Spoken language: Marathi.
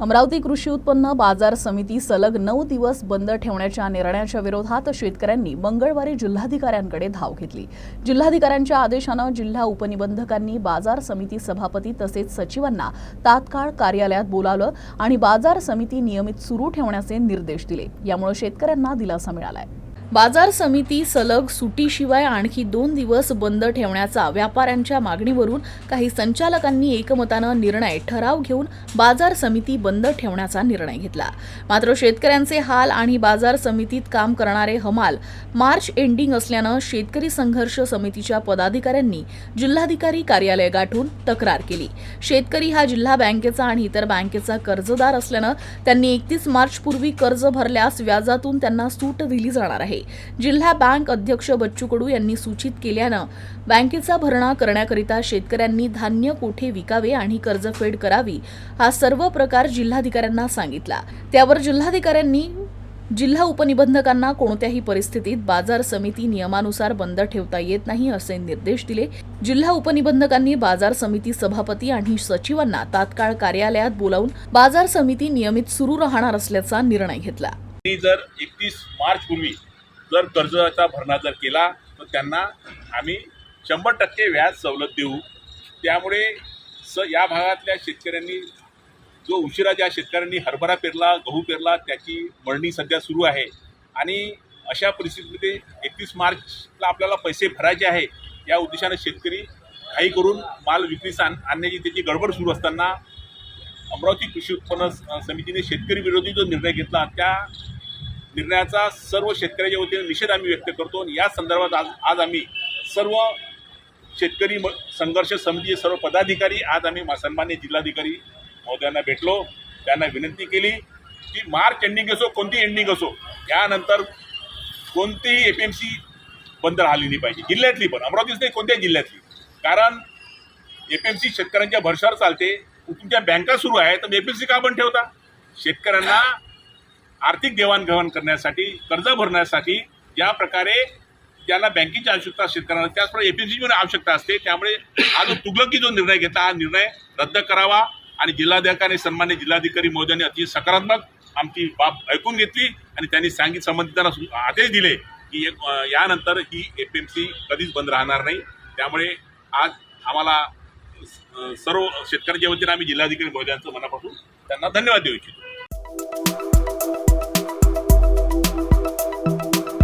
अमरावती कृषी उत्पन्न बाजार समिती सलग नऊ दिवस बंद ठेवण्याच्या निर्णयाच्या विरोधात शेतकऱ्यांनी मंगळवारी जिल्हाधिकाऱ्यांकडे धाव घेतली. जिल्हाधिकाऱ्यांच्या आदेशानं जिल्हा उपनिबंधकांनी बाजार समिती सभापती तसेच सचिवांना तात्काळ कार्यालयात बोलावलं आणि बाजार समिती नियमित सुरू ठेवण्याचे निर्देश दिले. यामुळे शेतकऱ्यांना दिलासा मिळालाय. बाजार समिती सलग सुटीशिवाय आणखी दोन दिवस बंद ठेवण्याचा व्यापाऱ्यांच्या मागणीवरून काही संचालकांनी एकमतानं निर्णय ठराव घेऊन बाजार समिती बंद ठेवण्याचा निर्णय घेतला. मात्र शेतकऱ्यांचे हाल आणि बाजार समितीत काम करणारे हमाल मार्च एंडिंग असल्यानं शेतकरी संघर्ष समितीच्या पदाधिकाऱ्यांनी जिल्हाधिकारी कार्यालय गाठून तक्रार केली. शेतकरी हा जिल्हा बँकेचा आणि इतर बँकेचा कर्जदार असल्यानं त्यांनी एकतीस मार्चपूर्वी कर्ज भरल्यास व्याजातून त्यांना सूट दिली जाणार आहे. जिल्हा बँक अध्यक्ष बच्चू कडू यांनी सूचित केल्यानं बँकेचा भरणा करण्याकरिता शेतकऱ्यांनी धान्य कोठे विकावे आणि कर्जफेड करावी हा सर्व प्रकार जिल्हाधिकाऱ्यांना सांगितला. त्यावर जिल्हाधिकाऱ्यांनी जिल्हा उपनिबंधकांना कोणत्याही परिस्थितीत बाजार समिती नियमानुसार बंद ठेवता येत नाही असे निर्देश दिले. जिल्हा उपनिबंधकांनी बाजार समिती सभापती आणि सचिवांना तात्काळ कार्यालयात बोलावून बाजार समिती नियमित सुरू राहणार असल्याचा निर्णय घेतला. जर एकतीस मार्च पूर्वी जर कर्जाचा भरणा जर केला तर त्यांना आम्ही शंभर टक्के व्याज सवलत देऊ. त्यामुळे स या भागातल्या शेतकऱ्यांनी जो उशिरा ज्या शेतकऱ्यांनी हरभरा पेरला गहू पेरला त्याची मळणी सध्या सुरू आहे. आणि अशा परिस्थितीमध्ये एकतीस मार्चला आपल्याला पैसे भरायचे आहे या उद्देशाने शेतकरी घाई करून माल विक्रीस आण आणण्याची त्याची गडबड सुरू असताना अमरावती कृषी उत्पन्न समितीने शेतकरी विरोधी जो निर्णय घेतला त्या निर्णयाचा सर्व शेतकऱ्याच्या वतीने निषेध आम्ही व्यक्त करतो आणि या संदर्भात आज आज आम्ही सर्व शेतकरी म- संघर्ष समितीचे सर्व पदाधिकारी आज आम्ही सन्मान्य जिल्हाधिकारी महोदयांना भेटलो. त्यांना विनंती केली की मार्च एंडिंग असो कोणती एंडिंग असो यानंतर कोणतीही ए पी एम सी बंद राहिली नाही पाहिजे. जिल्ह्यातली पण अमरावतीच नाही कोणत्याही जिल्ह्यातली. कारण ए पी एम सी शेतकऱ्यांच्या भरशावर चालते. तुमच्या बँका सुरू आहे तर ए पी एम सी का बंद ठेवता? शेतकऱ्यांना आर्थिक देवाणघेवाण करण्यासाठी कर्ज भरण्यासाठी ज्या प्रकारे ज्याला बँकेची आवश्यकता शेतकऱ्यांना त्याचप्रमाणे एफ एम आवश्यकता असते. त्यामुळे हा जो तुगलकी जो निर्णय घेतला हा निर्णय रद्द करावा आणि जिल्हाधिकारी सन्मान्य जिल्हाधिकारी महोदयांनी अतिशय सकारात्मक आमची बाब ऐकून घेतली आणि त्यांनी सांगित संबंधितांना सु- आदेश दिले की एक- यानंतर ही एफ एम सी कधीच बंद राहणार नाही. त्यामुळे आज आम्हाला सर्व शेतकऱ्यांच्या वतीने आम्ही जिल्हाधिकारी महोदयांचं मनापासून त्यांना धन्यवाद देऊ इच्छितो.